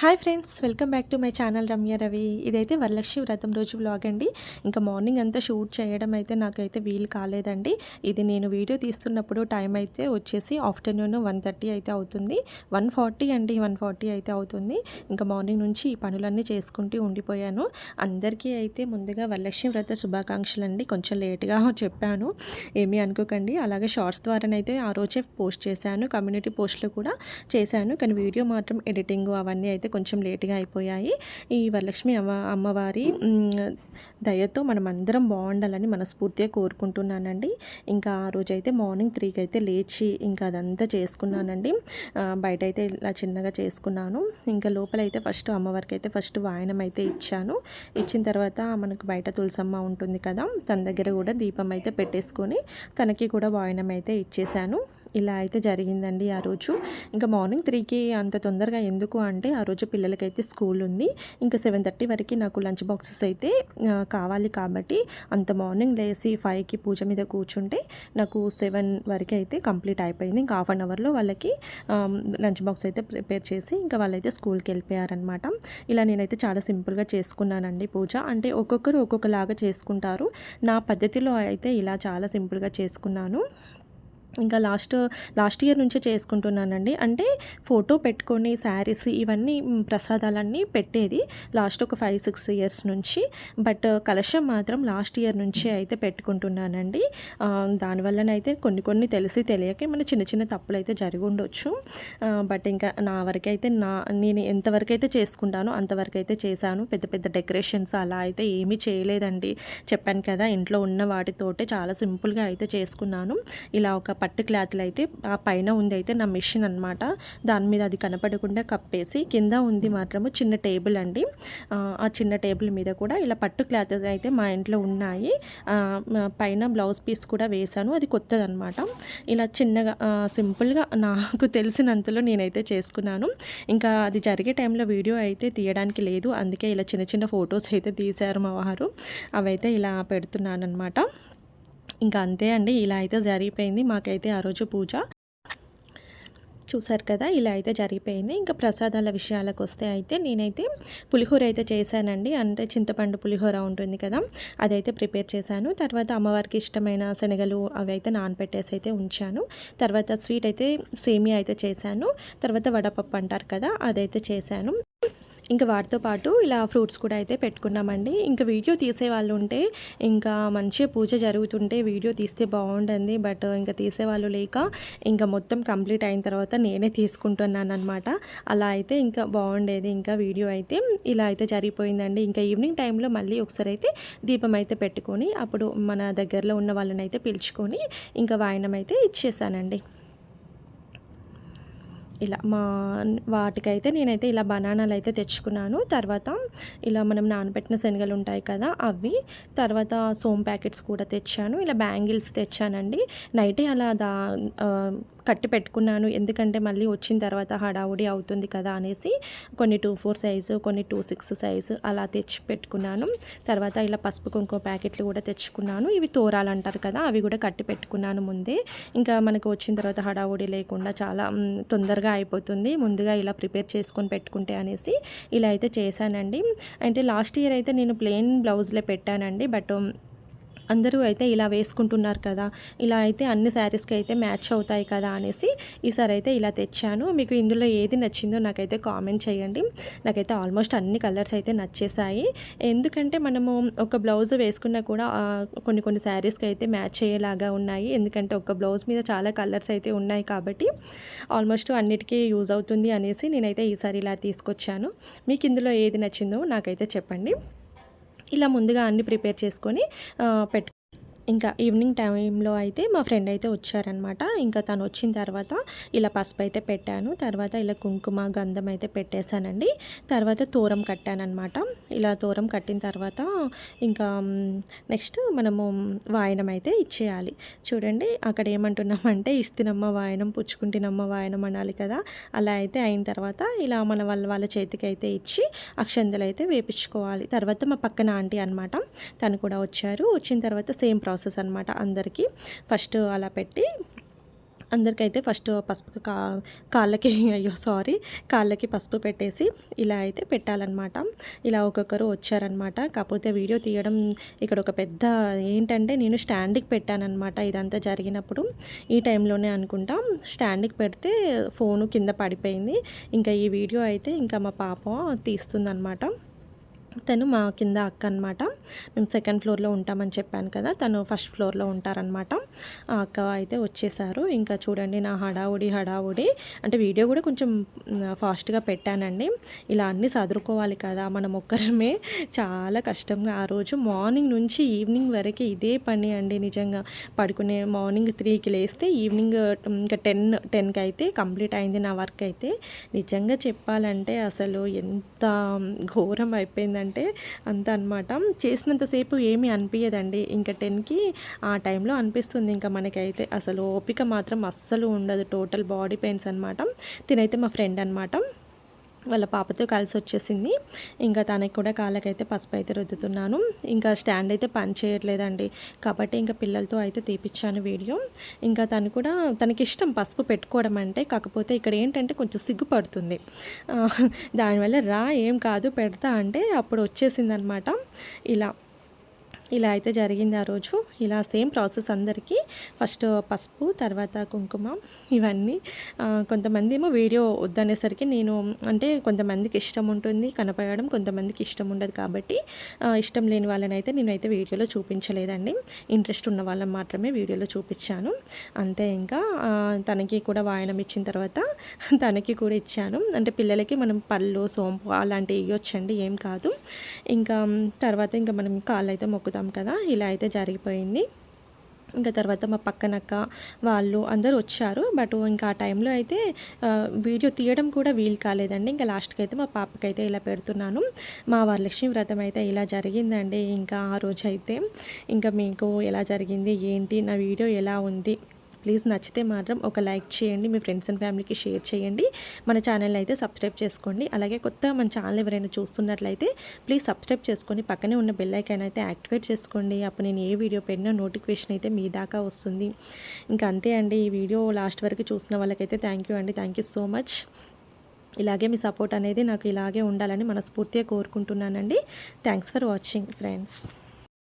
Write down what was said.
Hi friends welcome back to my channel Ramya Ravi. ఇదైతే వరలక్ష్మి వ్రతం రోజు వ్లాగ్ అండి. ఇంకా మార్నింగ్ అంతా షూట్ చేయడం అయితే నాకైతే వీలు కాలేదండి. ఇది నేను వీడియో తీస్తున్నప్పుడు టైం అయితే వచ్చేసి ఆఫ్టర్నూన్ వన్ థర్టీ అయితే అవుతుంది. వన్ ఫార్టీ అండి వన్ ఫార్టీ అయితే అవుతుంది. ఇంకా మార్నింగ్ నుంచి ఈ పనులన్నీ చేసుకుంటూ ఉండిపోయాను. అందరికీ అయితే ముందుగా వరలక్ష్మి వ్రత శుభాకాంక్షలు అండి. కొంచెం లేట్గా చెప్పాను ఏమీ అనుకోకండి. అలాగే షార్ట్స్ ద్వారానైతే ఆ రోజే పోస్ట్ చేశాను కమ్యూనిటీ పోస్ట్లో కూడా చేశాను. కానీ వీడియో మాత్రం ఎడిటింగ్ అవన్నీ అయితే కొంచెం లేట్గా అయిపోయాయి. ఈ వరలక్ష్మి అమ్మ అమ్మవారి దయతో మనం అందరం బాగుండాలని మనస్ఫూర్తిగా కోరుకుంటున్నానండి. ఇంకా ఆ రోజైతే మార్నింగ్ త్రీకి అయితే లేచి ఇంకా అదంతా చేసుకున్నానండి. బయట అయితే ఇలా చిన్నగా చేసుకున్నాను. ఇంకా లోపల అయితే ఫస్ట్ అమ్మవారికి అయితే ఫస్ట్ వాయనం అయితే ఇచ్చాను. ఇచ్చిన తర్వాత మనకు బయట తులసమ్మ ఉంటుంది కదా తన దగ్గర కూడా దీపం అయితే పెట్టేసుకొని తనకి కూడా వాయనం అయితే ఇచ్చేసాను ఇలా అయితే జరిగిందండి ఆ రోజు. ఇంకా మార్నింగ్ త్రీకి అంత తొందరగా ఎందుకు అంటే ఆ రోజు పిల్లలకైతే స్కూల్ ఉంది. ఇంకా సెవెన్ థర్టీ వరకు నాకు లంచ్ బాక్సెస్ అయితే కావాలి కాబట్టి అంత మార్నింగ్ లేసి ఫైవ్కి పూజ మీద కూర్చుంటే నాకు సెవెన్ వరకు అయితే కంప్లీట్ అయిపోయింది. ఇంకా హాఫ్ అన్ అవర్లో వాళ్ళకి లంచ్ బాక్స్ అయితే ప్రిపేర్ చేసి ఇంకా వాళ్ళైతే స్కూల్కి వెళ్ళిపోయారనమాట ఇలా నేనైతే చాలా సింపుల్గా చేసుకున్నానండి పూజ. అంటే ఒక్కొక్కరు ఒక్కొక్కలాగా చేసుకుంటారు. నా పద్ధతిలో అయితే ఇలా చాలా సింపుల్గా చేసుకున్నాను. ఇంకా లాస్ట్ లాస్ట్ ఇయర్ నుంచే చేసుకుంటున్నానండి. అంటే ఫోటో పెట్టుకొని శారీస్ ఇవన్నీ ప్రసాదాలన్నీ పెట్టేది లాస్ట్ ఒక ఫైవ్ సిక్స్ ఇయర్స్ నుంచి. బట్ కలశం మాత్రం లాస్ట్ ఇయర్ నుంచే అయితే పెట్టుకుంటున్నానండి. దానివల్లనైతే కొన్ని కొన్ని తెలిసి తెలియక మన చిన్న చిన్న తప్పులు అయితే జరిగి ఉండొచ్చు. బట్ ఇంకా నా వరకైతే నా నేను ఎంతవరకు అయితే చేసుకుంటానో అంతవరకు అయితే చేశాను. పెద్ద పెద్ద డెకరేషన్స్ అలా అయితే ఏమీ చేయలేదండి. చెప్పాను కదా ఇంట్లో ఉన్న వాటితోటే చాలా సింపుల్గా అయితే చేసుకున్నాను. ఇలా ఒక పట్టు క్లాత్లు అయితే ఆ పైన ఉంది అయితే నా మిషన్ అనమాట దాని మీద అది కనపడకుండా కప్పేసి కింద ఉంది మాత్రము చిన్న టేబుల్ అండి. ఆ, చిన్న టేబుల్ మీద కూడా ఇలా పట్టు క్లాత్ అయితే మా ఇంట్లో ఉన్నాయి. పైన బ్లౌజ్ పీస్ కూడా వేశాను. అది కొత్తది అనమాట ఇలా చిన్నగా సింపుల్గా నాకు తెలిసినంతలో నేనైతే చేసుకున్నాను. ఇంకా అది జరిగే టైంలో వీడియో అయితే తీయడానికి లేదు. అందుకే ఇలా చిన్న చిన్న ఫొటోస్ అయితే తీశారు మా వారు. అవైతే ఇలా పెడుతున్నాను అనమాట ఇంకా అంతే అండి ఇలా అయితే జరిగిపోయింది. మాకైతే ఆ రోజు పూజ. చూసారు కదా ఇలా అయితే జరిగిపోయింది. ఇంకా ప్రసాదాల విషయాలకు వస్తే అయితే నేనైతే పులిహోర అయితే చేశానండి. అంటే చింతపండు పులిహోర ఉంటుంది కదా అదైతే ప్రిపేర్ చేశాను. తర్వాత అమ్మవారికి ఇష్టమైన శనగలు అవి అయితే నానబెట్టేసి అయితే ఉంచాను. తర్వాత స్వీట్ అయితే సేమియా అయితే చేశాను. తర్వాత వడపప్పు అంటారు కదా అదైతే చేశాను. ఇంకా వాటితో పాటు ఇలా ఫ్రూట్స్ కూడా అయితే పెట్టుకున్నామండి. ఇంకా వీడియో తీసే వాళ్ళు ఉంటే ఇంకా మంచిగా పూజ జరుగుతుంటే వీడియో తీస్తే బాగుంటుంది బట్ ఇంకా తీసేవాళ్ళు లేక ఇంకా మొత్తం కంప్లీట్ అయిన తర్వాత నేనే తీసుకుంటున్నాను అనమాట అలా అయితే ఇంకా బాగుండేది. ఇంకా వీడియో అయితే ఇలా అయితే జరిగిపోయిందండి. ఇంకా ఈవినింగ్ టైంలో మళ్ళీ ఒకసారి అయితే దీపం అయితే పెట్టుకొని అప్పుడు మన దగ్గరలో ఉన్న వాళ్ళని అయితే పిలుచుకొని ఇంకా వాయనం అయితే ఇచ్చేసానండి. ఇలా మా వాటికైతే నేనైతే ఇలా బనానాలు అయితే తెచ్చుకున్నాను. తర్వాత ఇలా మనం నానబెట్టిన శనగలు ఉంటాయి కదా అవి. తర్వాత సోమ్ ప్యాకెట్స్ కూడా తెచ్చాను. ఇలా బ్యాంగిల్స్ తెచ్చానండి. నైటే అలా దా కట్టి పెట్టుకున్నాను. ఎందుకంటే మళ్ళీ వచ్చిన తర్వాత హడావుడి అవుతుంది కదా అనేసి కొన్ని టూ ఫోర్ సైజు కొన్ని టూ సిక్స్ సైజు అలా తెచ్చి పెట్టుకున్నాను. తర్వాత ఇలా పసుపు కుంకుమ ప్యాకెట్లు కూడా తెచ్చుకున్నాను. ఇవి తోరాలు అంటారు కదా అవి కూడా కట్టి పెట్టుకున్నాను ముందే. ఇంకా మనకు వచ్చిన తర్వాత హడావుడి లేకుండా చాలా తొందరగా అయిపోతుంది. ముందుగా ఇలా ప్రిపేర్ చేసుకొని పెట్టుకుంటే అనేసి ఇలా అయితే చేశానండి. అంటే లాస్ట్ ఇయర్ అయితే నేను ప్లెయిన్ బ్లౌజ్లే పెట్టానండి. బట్ అందరూ అయితే ఇలా వేసుకుంటున్నారు కదా ఇలా అయితే అన్ని శారీస్కి అయితే మ్యాచ్ అవుతాయి కదా అనేసి ఈసారి అయితే ఇలా తెచ్చాను. మీకు ఇందులో ఏది నచ్చిందో నాకైతే కామెంట్ చేయండి. నాకైతే ఆల్మోస్ట్ అన్ని కలర్స్ అయితే నచ్చేసాయి ఎందుకంటే మనము ఒక బ్లౌజ్ వేసుకున్నా కూడా కొన్ని కొన్ని శారీస్కి అయితే మ్యాచ్ అయ్యేలాగా ఉన్నాయి. ఎందుకంటే ఒక బ్లౌజ్ మీద చాలా కలర్స్ అయితే ఉన్నాయి కాబట్టి ఆల్మోస్ట్ అన్నిటికీ యూజ్ అవుతుంది అనేసి నేనైతే ఈసారి ఇలా తీసుకొచ్చాను. మీకు ఇందులో ఏది నచ్చిందో నాకైతే చెప్పండి. ఇలా ముందుగా అన్ని ప్రిపేర్ చేసుకొని పెట్టు ఇంకా ఈవినింగ్ టైంలో అయితే మా ఫ్రెండ్ అయితే వచ్చారనమాట. ఇంకా తను వచ్చిన తర్వాత ఇలా పసుపు అయితే పెట్టాను. తర్వాత ఇలా కుంకుమ గంధం అయితే పెట్టేశానండి. తర్వాత తోరం కట్టానమాట ఇలా తోరం కట్టిన తర్వాత ఇంకా నెక్స్ట్ మనము వాయనం అయితే ఇచ్చేయాలి. చూడండి అక్కడ ఏమంటున్నామంటే ఇస్తున్నమ్మ వాయనం పుచ్చుకుంటినమ్మ వాయనం అనాలి కదా. అలా అయితే అయిన తర్వాత ఇలా మన వాళ్ళ వాళ్ళ చేతికి అయితే ఇచ్చి అక్షంతలు అయితే వేపించుకోవాలి. తర్వాత మా పక్కన ఆంటీ అనమాట తను కూడా వచ్చారు. వచ్చిన తర్వాత సేమ్ ప్రాసెస్ అనమాట అందరికీ. ఫస్ట్ అలా పెట్టి అందరికైతే ఫస్ట్ పసుపు కా కాళ్ళకి అయ్యో సారీ కాళ్ళకి పసుపు పెట్టేసి ఇలా అయితే పెట్టాలన్నమాట. ఇలా ఒక్కొక్కరు వచ్చారనమాట కాకపోతే వీడియో తీయడం ఇక్కడ ఒక పెద్ద ఏంటంటే నేను స్టాండ్కి పెట్టానన్నమాట ఇదంతా జరిగినప్పుడు. ఈ టైంలోనే అనుకుంటా స్టాండ్కి పెడితే ఫోను కింద పడిపోయింది. ఇంకా ఈ వీడియో అయితే ఇంకా మా పాప తీస్తుందనమాట తను మా కింద అక్క అనమాట మేము సెకండ్ ఫ్లోర్లో ఉంటామని చెప్పాను కదా తను ఫస్ట్ ఫ్లోర్లో ఉంటారనమాట ఆ అక్క అయితే వచ్చేసారు. ఇంకా చూడండి నా హడావుడి హడావుడి. అంటే వీడియో కూడా కొంచెం ఫాస్ట్గా పెట్టానండి. ఇలా అన్నీ సదురుకోవాలి కదా మనం ఒక్కరమే. చాలా కష్టంగా ఆ రోజు మార్నింగ్ నుంచి ఈవినింగ్ వరకు ఇదే పని అండి నిజంగా. పడుకునే మార్నింగ్ త్రీకి లేస్తే ఈవినింగ్ ఇంకా టెన్ టెన్కి అయితే కంప్లీట్ అయింది నా వర్క్ అయితే. నిజంగా చెప్పాలంటే అసలు ఎంత ఘోరం అయిపోయిందంటే అంత అనమాట చేసినంతసేపు ఏమీ అనిపించదండి ఇంకా టెన్కి ఆ టైంలో అనిపిస్తుంది. ఇంకా మనకైతే అసలు ఓపిక మాత్రం అస్సలు ఉండదు. టోటల్ బాడీ పెయిన్స్ అనమాట తినైతే మా ఫ్రెండ్ అనమాట వాళ్ళ పాపతో కలిసి వచ్చేసింది. ఇంకా తనకి కూడా కాళ్ళకైతే పసుపు అయితే రుద్దుతున్నాను. ఇంకా స్టాండ్ అయితే పని చేయట్లేదండి. కాబట్టి ఇంకా పిల్లలతో అయితే తీపిచ్చాను వీడియో. ఇంకా తను కూడా తనకి ఇష్టం పసుపు పెట్టుకోవడం అంటే కాకపోతే ఇక్కడ ఏంటంటే కొంచెం సిగ్గుపడుతుంది. దానివల్ల రా ఏం కాదు పెడతా అంటే అప్పుడు వచ్చేసిందనమాట. ఇలా ఇలా అయితే జరిగింది ఆ రోజు. ఇలా సేమ్ ప్రాసెస్ అందరికీ. ఫస్ట్ పసుపు తర్వాత కుంకుమ ఇవన్నీ. కొంతమంది ఏమో వీడియో వద్దనేసరికి నేను అంటే కొంతమందికి ఇష్టం ఉంటుంది కనపడడం కొంతమందికి ఇష్టం ఉండదు కాబట్టి ఇష్టం లేని వాళ్ళని అయితే నేనైతే వీడియోలో చూపించలేదండి. ఇంట్రెస్ట్ ఉన్న వాళ్ళని మాత్రమే వీడియోలో చూపించాను. అంతే ఇంకా తనకి కూడా వాయనం ఇచ్చిన తర్వాత తనకి కూడా ఇచ్చాను. అంటే పిల్లలకి మనం పళ్ళు సోంపు అలాంటివి ఇవ్వచ్చండి ఏం కాదు. ఇంకా తర్వాత ఇంకా మనం కాళ్ళు అయితే మొక్కుతాం. కదా. ఇలా అయితే జరిగిపోయింది. ఇంకా తర్వాత మా పక్కనక్క వాళ్ళు అందరూ వచ్చారు. బట్ ఇంకా ఆ టైంలో అయితే వీడియో తీయడం కూడా వీలు కాలేదండి. ఇంకా లాస్ట్కి అయితే మా పాపకైతే ఇలా పెడుతున్నాను. మా వరలక్ష్మి వ్రతం అయితే ఇలా జరిగిందండి. ఇంకా ఆ రోజు అయితే ఇంకా మీకు ఎలా జరిగింది? ఏంటి? నా వీడియో ఎలా ఉంది? ప్లీజ్ నచ్చితే మాత్రం ఒక లైక్ చేయండి మీ ఫ్రెండ్స్ అండ్ ఫ్యామిలీకి షేర్ చేయండి. మన ఛానల్ అయితే సబ్స్క్రైబ్ చేసుకోండి. అలాగే కొత్త మన ఛానల్ ఎవరైనా చూస్తున్నట్లయితే ప్లీజ్ సబ్స్క్రైబ్ చేసుకొని పక్కనే ఉన్న బెల్ ఐకాన్ అయితే యాక్టివేట్ చేసుకోండి. అప్పుడు నేను ఏ వీడియో పెట్టినా నోటిఫికేషన్ అయితే మీ దాకా వస్తుంది. ఇంకా అంతే అండి ఈ వీడియో లాస్ట్ వరకు చూసిన వాళ్ళకైతే థ్యాంక్ యూ అండి. థ్యాంక్ యూ సో మచ్ ఇలాగే మీ సపోర్ట్ అనేది నాకు ఇలాగే ఉండాలని మనస్ఫూర్తిగా కోరుకుంటున్నానండి. Thanks for watching friends